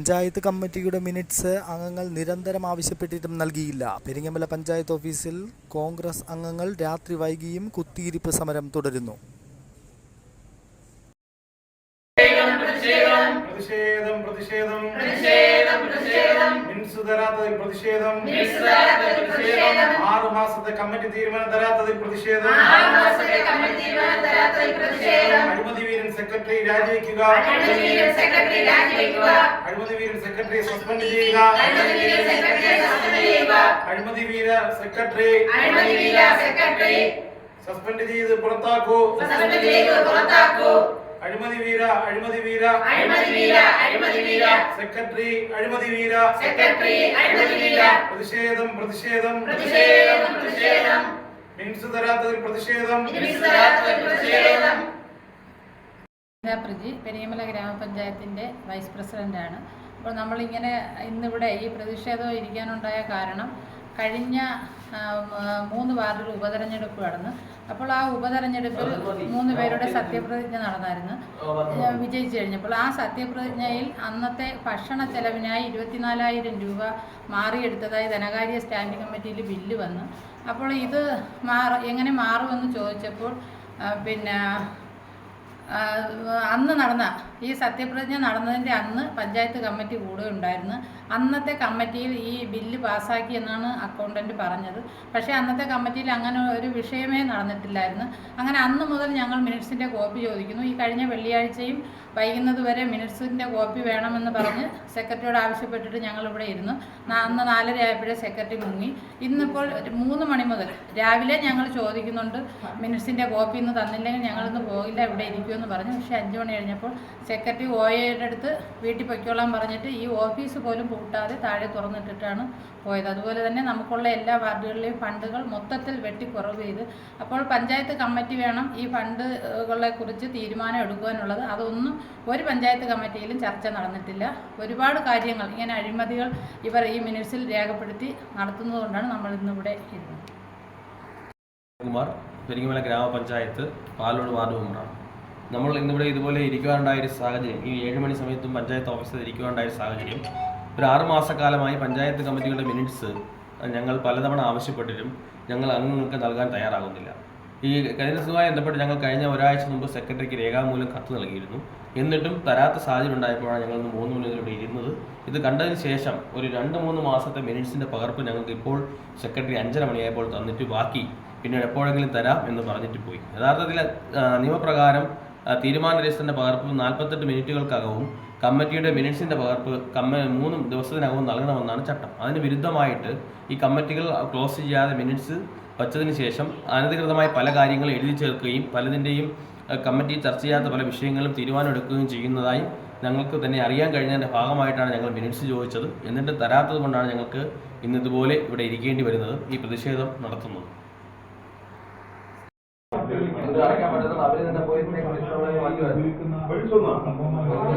പഞ്ചായത്ത് കമ്മിറ്റിയുടെ മിനിറ്റ്സ് അംഗങ്ങൾ നിരന്തരം ആവശ്യപ്പെട്ടിട്ടും നൽകിയില്ല. പെരിങ്ങമല പഞ്ചായത്ത് ഓഫീസിൽ കോൺഗ്രസ് അംഗങ്ങൾ രാത്രി വൈകിയും കുത്തിയിരിപ്പ് സമരം തുടരുന്നു. പ്രതിഷേധം പ്രതിഷേധം. തരാത്തതിൽ പ്രതിഷേധം. ആറ് മാസത്തെ കമ്മിറ്റി തീരുമാനം തരാത്തതിൽ പ്രതിഷേധം. സെക്രട്ടറി രാജിവെക്കുക. അഴിമതി വീരൻ സെക്രട്ടറി സസ്പെൻഡ് ചെയ്യുക. അഴിമതി വീര സെക്രട്ടറി സസ്പെൻഡ് ചെയ്ത് പുറത്താക്കൂ. അഴിമതി വീര അഴിമതി വീര. സെക്രട്ടറി അഴിമതി വീര. പ്രതിഷേധം പ്രതിഷേധം. മിൻസ് തരാത്തതിൽ പ്രതിഷേധം. പ്രജി പെരിയമല ഗ്രാമപഞ്ചായത്തിന്റെ വൈസ് പ്രസിഡന്റാണ്. അപ്പോൾ നമ്മളിങ്ങനെ ഇന്നിവിടെ ഈ പ്രതിഷേധം ഇരിക്കാനുണ്ടായ കാരണം കഴിഞ്ഞ മൂന്ന് വാർഡിൽ ഉപതെരഞ്ഞെടുപ്പ് നടന്നു. അപ്പോൾ ആ ഉപതെരഞ്ഞെടുപ്പിൽ മൂന്ന് പേരുടെ സത്യപ്രതിജ്ഞ നടന്നായിരുന്നു. വിജയിച്ചു കഴിഞ്ഞപ്പോൾ ആ സത്യപ്രതിജ്ഞയിൽ അന്നത്തെ ഭക്ഷണ ചെലവിനായി ഇരുപത്തിനാലായിരം രൂപ മാറിയെടുത്തതായി ധനകാര്യ സ്റ്റാൻഡിംഗ് കമ്മിറ്റിയിൽ ബില്ല് വന്നു. അപ്പോൾ ഇത് മാറ എങ്ങനെ മാറുമെന്ന് ചോദിച്ചപ്പോൾ പിന്നെ അന്ന് നടന്ന ഈ സത്യപ്രതിജ്ഞ നടന്നതിന്റെ അന്ന് പഞ്ചായത്ത് കമ്മിറ്റി കൂടെ ഉണ്ടായിരുന്നു. അന്നത്തെ കമ്മിറ്റിയിൽ ഈ ബില്ല് പാസ്സാക്കി എന്നാണ് അക്കൗണ്ടന്റ് പറഞ്ഞത്. പക്ഷേ അന്നത്തെ കമ്മിറ്റിയിൽ അങ്ങനെ ഒരു വിഷയമേ നടന്നിട്ടില്ലായിരുന്നു. അങ്ങനെ അന്ന് മുതൽ ഞങ്ങൾ മിനിറ്റ്സിന്റെ കോപ്പി ചോദിക്കുന്നു. ഈ കഴിഞ്ഞ വെള്ളിയാഴ്ചയും വൈകുന്നത് വരെ മിനിറ്റ്സിന്റെ കോപ്പി വേണമെന്ന് പറഞ്ഞ് സെക്രട്ടറിയോട് ആവശ്യപ്പെട്ടിട്ട് ഞങ്ങൾ ഇവിടെ ഇരുന്നു. അന്ന് നാലര ആയപ്പോഴേ സെക്രട്ടറി മുങ്ങി. ഇന്നിപ്പോൾ മൂന്ന് മണി മുതൽ രാവിലെ ഞങ്ങൾ ചോദിക്കുന്നുണ്ട് മിനിറ്റ്സിന്റെ കോപ്പി ഇന്ന് തന്നില്ലെങ്കിൽ ഞങ്ങളിന്ന് പോകില്ല ഇവിടെ ഇരിക്കുമെന്ന് പറഞ്ഞു. പക്ഷേ അഞ്ച് മണി കഴിഞ്ഞപ്പോൾ സെക്രട്ടറി ഒ എയുടെ അടുത്ത് വീട്ടിൽ പൊയ്ക്കോളാൻ പറഞ്ഞിട്ട് ഈ ഓഫീസ് പോലും പൂട്ടാതെ താഴെ തുറന്നിട്ടിട്ടാണ് പോയത്. അതുപോലെ തന്നെ നമുക്കുള്ള എല്ലാ വാർഡുകളിലെയും ഫണ്ടുകൾ മൊത്തത്തിൽ വെട്ടിക്കുറവ് ചെയ്ത് അപ്പോൾ പഞ്ചായത്ത് കമ്മിറ്റി വേണം ഈ ഫണ്ടുകളെ കുറിച്ച് തീരുമാനം എടുക്കുവാനുള്ളത്. അതൊന്നും ഒരു പഞ്ചായത്ത് കമ്മിറ്റിയിലും ചർച്ച നടന്നിട്ടില്ല. ഒരുപാട് കാര്യങ്ങൾ ഇങ്ങനെ അഴിമതികൾ ഇവർ ഈ മിനിറ്റ്സിൽ രേഖപ്പെടുത്തി നടത്തുന്നതുകൊണ്ടാണ് നമ്മൾ ഇന്നിവിടെ ഇരുന്നത്. കുമാർ പെരിങ്ങമല ഗ്രാമപഞ്ചായത്ത് പാലോട് വാർഡ് മെമ്പറാണ്. നമ്മൾ ഇന്നിവിടെ ഇതുപോലെ ഇരിക്കുവാനുണ്ടായ ഒരു സാഹചര്യം. ഈ ഏഴ് മണി സമയത്തും പഞ്ചായത്ത് ഓഫീസിൽ ഇരിക്കുവാനുണ്ടായ ഒരു സാഹചര്യം. ഒരു ആറ് മാസക്കാലമായി പഞ്ചായത്ത് കമ്മിറ്റികളുടെ മിനിറ്റ്സ് ഞങ്ങൾ പലതവണ ആവശ്യപ്പെട്ടിട്ടും ഞങ്ങൾ അംഗങ്ങൾക്ക് നൽകാൻ തയ്യാറാകുന്നില്ല. ഈ കഴിഞ്ഞ ദിവസവുമായി ബന്ധപ്പെട്ട് ഞങ്ങൾ കഴിഞ്ഞ ഒരാഴ്ച മുമ്പ് സെക്രട്ടറിക്ക് രേഖാമൂലം കത്ത് നൽകിയിരുന്നു. എന്നിട്ടും തരാത്ത സാഹചര്യം ഉണ്ടായപ്പോഴാണ് ഞങ്ങൾ മൂന്ന് മണിയിലൂടെ ഇരുന്നത്. ഇത് കണ്ടതിന് ശേഷം ഒരു രണ്ട് മൂന്ന് മാസത്തെ മിനിറ്റ്സിന്റെ പകർപ്പ് ഞങ്ങൾക്ക് ഇപ്പോൾ സെക്രട്ടറി അഞ്ചര മണിയായപ്പോൾ തന്നിട്ട് ബാക്കി. പിന്നീട് എപ്പോഴെങ്കിലും തരാം എന്ന് പറഞ്ഞിട്ട് പോയി. യഥാർത്ഥത്തിൽ നിയമപ്രകാരം തീരുമാന രജിസ്റ്ററിന്റെ പകർപ്പ് നാൽപ്പത്തെട്ട് മിനിറ്റുകൾക്കകവും കമ്മിറ്റിയുടെ മിനിറ്റ്സിന്റെ പകർപ്പ് കമ്മ മൂന്ന് ദിവസത്തിനകവും നൽകണമെന്നാണ് ചട്ടം. അതിന് വിരുദ്ധമായിട്ട് ഈ കമ്മിറ്റികൾ ക്ലോസ് ചെയ്യാതെ മിനിറ്റ്സ് വച്ചതിന് ശേഷം അനധികൃതമായി പല കാര്യങ്ങളും എഴുതി ചേർക്കുകയും പലതിന്റെയും കമ്മിറ്റി ചർച്ച ചെയ്യാത്ത പല വിഷയങ്ങളും തീരുമാനമെടുക്കുകയും ചെയ്യുന്നതായി ഞങ്ങൾക്ക് തന്നെ അറിയാൻ കഴിഞ്ഞതിന്റെ ഭാഗമായിട്ടാണ് ഞങ്ങൾ മിനിറ്റ്സ് ചോദിച്ചത്. എന്നിട്ട് തരാത്തത് കൊണ്ടാണ് ഞങ്ങൾക്ക് ഇന്നിതുപോലെ ഇവിടെ ഇരിക്കേണ്ടി വരുന്നത്. ഈ പ്രതിഷേധം നടത്തുന്നത്. വിളിക്കുന്ന 벌써 나.